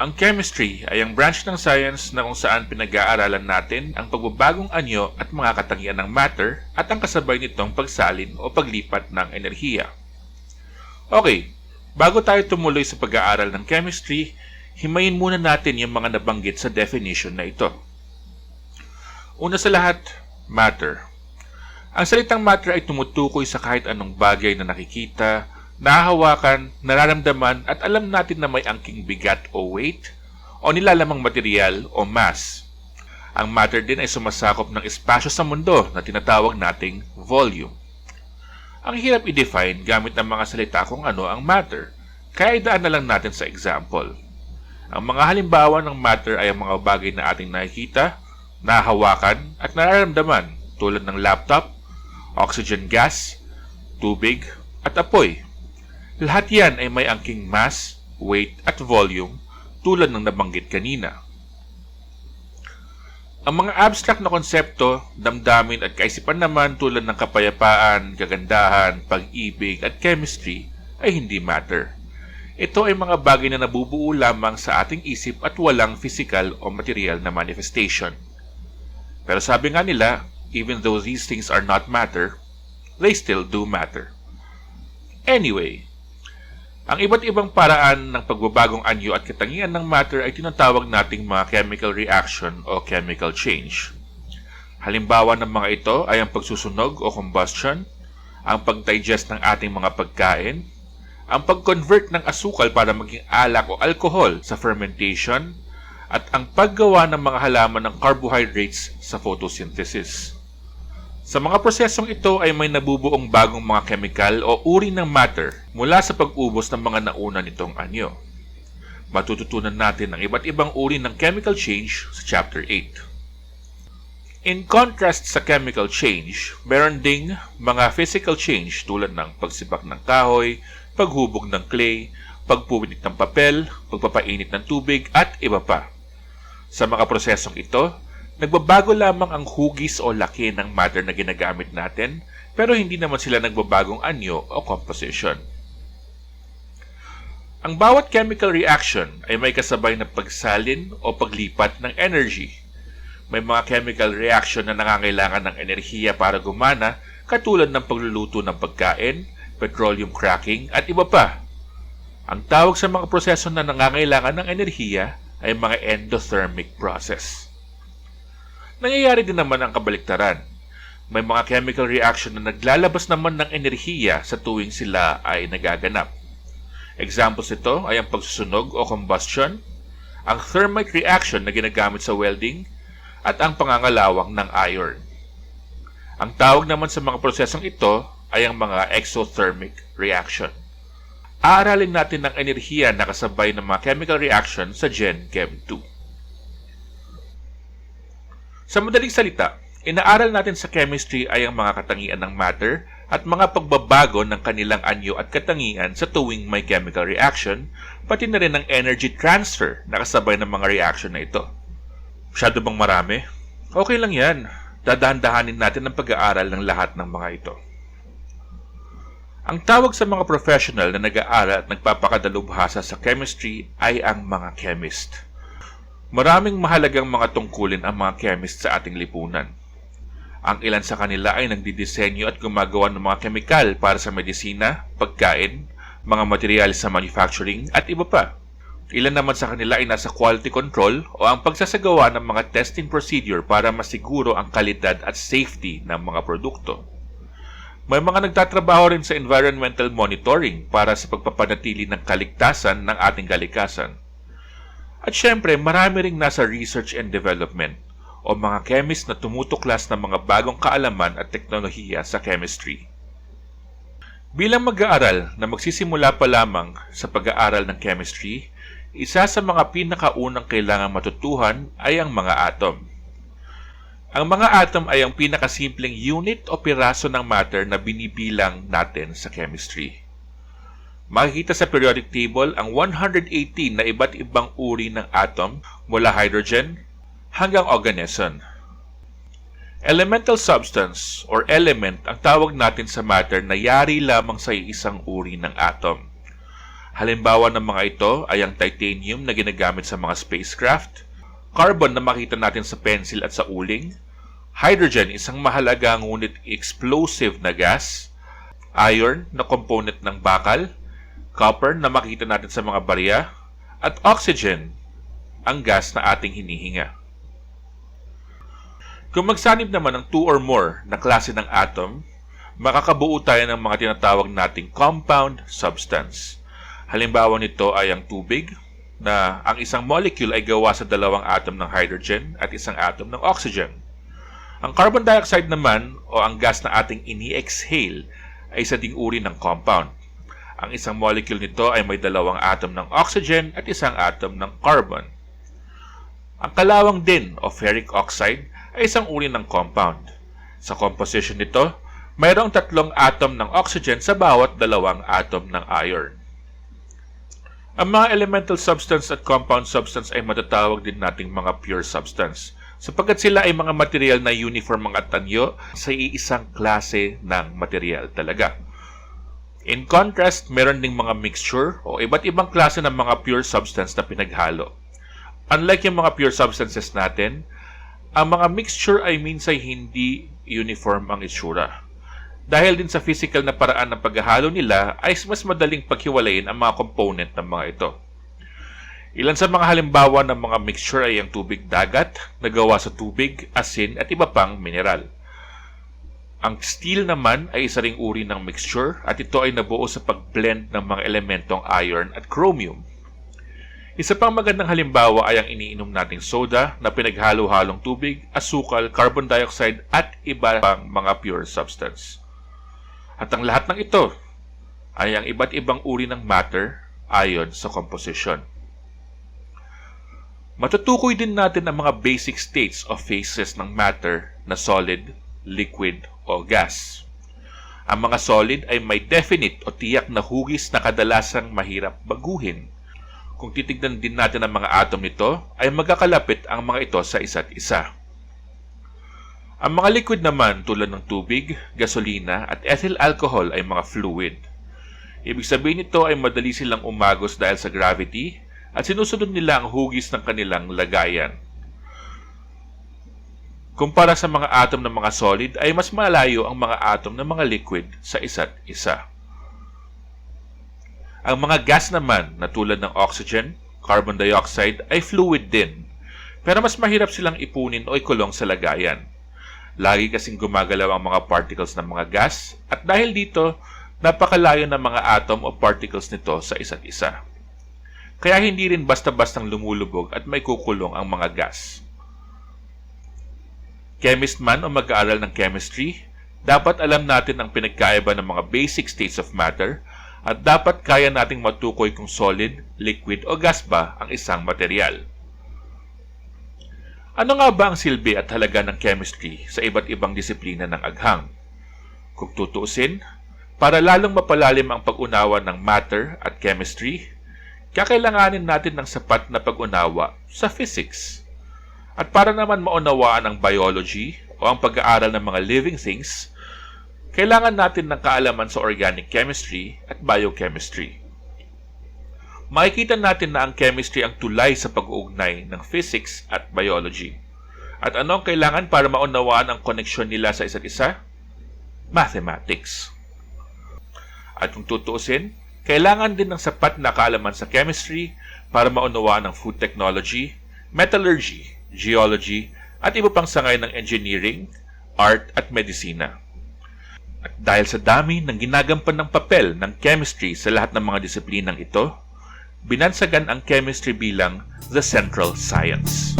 Ang chemistry ay ang branch ng science na kung saan pinag-aaralan natin ang pagbabagong anyo at mga katangian ng matter at ang kasabay nitong pagsalin o paglipat ng enerhiya. Okay, bago tayo tumuloy sa pag-aaral ng chemistry, himayin muna natin yung mga nabanggit sa definition na ito. Una sa lahat, matter. Ang salitang matter ay tumutukoy sa kahit anong bagay na nakikita, nahahawakan, nararamdaman at alam natin na may angking bigat o weight o nilalamang material o mass. Ang matter din ay sumasakop ng espasyo sa mundo na tinatawag nating volume. Ang hirap i-define gamit ng mga salita kung ano ang matter, kaya idaan na lang natin sa example. Ang mga halimbawa ng matter ay ang mga bagay na ating nakikita, nahahawakan at nararamdaman tulad ng laptop, oxygen gas, tubig, at apoy. Lahat yan ay may angking mass, weight, at volume tulad ng nabanggit kanina. Ang mga abstract na konsepto, damdamin at kaisipan naman tulad ng kapayapaan, kagandahan, pag-ibig at chemistry ay hindi matter. Ito ay mga bagay na nabubuo lamang sa ating isip at walang physical o material na manifestation. Pero sabi nga nila, even though these things are not matter, they still do matter. Anyway, ang iba't ibang paraan ng pagbabagong anyo at katangian ng matter ay tinatawag nating mga chemical reaction o chemical change. Halimbawa ng mga ito ay ang pagsusunog o combustion, ang pag-digest ng ating mga pagkain, ang pag-convert ng asukal para maging alak o alcohol sa fermentation, at ang paggawa ng mga halaman ng carbohydrates sa photosynthesis. Sa mga prosesong ito ay may nabubuong bagong mga chemical o uri ng matter mula sa pag-ubos ng mga nauna nitong anyo. Matututunan natin ang iba't ibang uri ng chemical change sa Chapter 8. In contrast sa chemical change, meron ding mga physical change tulad ng pagsibak ng kahoy, paghubog ng clay, pagpuwinit ng papel, pagpapainit ng tubig, at iba pa. Sa mga prosesong ito, Nagbabago lamang ang hugis o laki ng matter na ginagamit natin, pero hindi naman sila nagbabagong anyo o composition. Ang bawat chemical reaction ay may kasabay na pagsalin o paglipat ng energy. May mga chemical reaction na nangangailangan ng enerhiya para gumana katulad ng pagluluto ng pagkain, petroleum cracking at iba pa. Ang tawag sa mga proseso na nangangailangan ng enerhiya ay mga endothermic process. Nangyayari din naman ang kabaliktaran. May mga chemical reaction na naglalabas naman ng enerhiya sa tuwing sila ay nagaganap. Examples nito ay ang pagsusunog o combustion, ang thermite reaction na ginagamit sa welding, at ang pangangalawang ng iron. Ang tawag naman sa mga prosesong ito ay ang mga exothermic reaction. Aaralin natin ang enerhiya na kasabay ng mga chemical reaction sa Gen Chem 2. Sa madaling salita, inaaral natin sa chemistry ay ang mga katangian ng matter at mga pagbabago ng kanilang anyo at katangian sa tuwing may chemical reaction, pati na rin ang energy transfer na kasabay ng mga reaction na ito. Masyado bang marami? Okay lang yan. Dadahan-dahanin natin ang pag-aaral ng lahat ng mga ito. Ang tawag sa mga professional na nag-aaral at nagpapakadalubhasa sa chemistry ay ang mga chemist. Maraming mahalagang mga tungkulin ang mga chemist sa ating lipunan. Ang ilan sa kanila ay nagdidisenyo at gumagawa ng mga kemikal para sa medisina, pagkain, mga material sa manufacturing at iba pa. Ilan naman sa kanila ay nasa quality control o ang pagsasagawa ng mga testing procedure para masiguro ang kalidad at safety ng mga produkto. May mga nagtatrabaho rin sa environmental monitoring para sa pagpapanatili ng kaligtasan ng ating kalikasan. At syempre, marami ring nasa research and development o mga chemist na tumutuklas ng mga bagong kaalaman at teknolohiya sa chemistry. Bilang mag-aaral na magsisimula pa lamang sa pag-aaral ng chemistry, isa sa mga pinakaunang kailangang matutuhan ay ang mga atom. Ang mga atom ay ang pinakasimpleng unit o piraso ng matter na binibilang natin sa chemistry. Makikita sa periodic table ang 118 na iba't ibang uri ng atom mula hydrogen hanggang oganesson. Elemental substance or element ang tawag natin sa matter na yari lamang sa isang uri ng atom. Halimbawa ng mga ito ay ang titanium na ginagamit sa mga spacecraft, carbon na makita natin sa pencil at sa uling, hydrogen isang mahalaga ngunit explosive na gas, iron na component ng bakal, copper na makita natin sa mga barya, at oxygen, ang gas na ating hinihinga. Kung magsanib naman ng two or more na klase ng atom, makakabuo tayo ng mga tinatawag nating compound substance. Halimbawa nito ay ang tubig, na ang isang molecule ay gawa sa dalawang atom ng hydrogen at isang atom ng oxygen. Ang carbon dioxide naman o ang gas na ating ini-exhale ay isa ding uri ng compound. Ang isang molecule nito ay may dalawang atom ng oxygen at isang atom ng carbon. Ang kalawang din o ferric oxide ay isang uri ng compound. Sa composition nito, mayroong tatlong atom ng oxygen sa bawat dalawang atom ng iron. Ang mga elemental substance at compound substance ay matatawag din nating mga pure substance sapagkat sila ay mga material na uniform ang tanyo sa iisang klase ng material talaga. In contrast, meron ding mga mixture o iba't ibang klase ng mga pure substance na pinaghalo. Unlike yung mga pure substances natin, ang mga mixture ay minsay hindi uniform ang itsura. Dahil din sa physical na paraan ng paghahalo nila, ay mas madaling paghiwalayin ang mga component ng mga ito. Ilan sa mga halimbawa ng mga mixture ay ang tubig dagat, na gawa sa tubig, asin at iba pang mineral. Ang steel naman ay isa ring uri ng mixture at ito ay nabuo sa pagblend ng mga elementong iron at chromium. Isa pang magandang halimbawa ay ang iniinom nating soda na pinaghalo-halong tubig, asukal, carbon dioxide at iba pang mga pure substance. At ang lahat ng ito ay ang iba't ibang uri ng matter ayon sa composition. Matutukoy din natin ang mga basic states of phases ng matter na solid, liquid, o gas. Ang mga solid ay may definite o tiyak na hugis na kadalasang mahirap baguhin. Kung titignan din natin ang mga atom nito, ay magkakalapit ang mga ito sa isa't isa. Ang mga liquid naman tulad ng tubig, gasolina at ethyl alcohol ay mga fluid. Ibig sabihin nito ay madali silang umagos dahil sa gravity at sinusunod nila ang hugis ng kanilang lagayan. Kumpara sa mga atom ng mga solid ay mas malayo ang mga atom ng mga liquid sa isa't isa. Ang mga gas naman na tulad ng oxygen, carbon dioxide ay fluid din, pero mas mahirap silang ipunin o ikulong sa lagayan. Lagi kasing gumagalaw ang mga particles ng mga gas at dahil dito, napakalayo ng mga atom o particles nito sa isa't isa. Kaya hindi rin basta-bastang lumulubog at may kukulong ang mga gas. Chemist man o mag-aaral ng chemistry, dapat alam natin ang pinagkaiba ng mga basic states of matter at dapat kaya nating matukoy kung solid, liquid o gas ba ang isang material. Ano nga ba ang silbi at halaga ng chemistry sa iba't ibang disiplina ng aghang? Kung tutuusin, para lalong mapalalim ang pag-unawa ng matter at chemistry, kakailanganin natin ng sapat na pag-unawa sa physics. At para naman maunawaan ang biology o ang pag-aaral ng mga living things, kailangan natin ng kaalaman sa organic chemistry at biochemistry makikita natin na ang chemistry ang tulay sa pag-uugnay ng physics at biology. At ano ang kailangan para maunawaan ang koneksyon nila sa isa't isa? Mathematics. At kung tutuusin, kailangan din ng sapat na kaalaman sa chemistry para maunawaan ang food technology, metallurgy, geology, at iba pang sangay ng engineering, art at medisina. At dahil sa dami ng ginagampan ng papel ng chemistry sa lahat ng mga disiplinang ito, binansagan ang chemistry bilang the central science.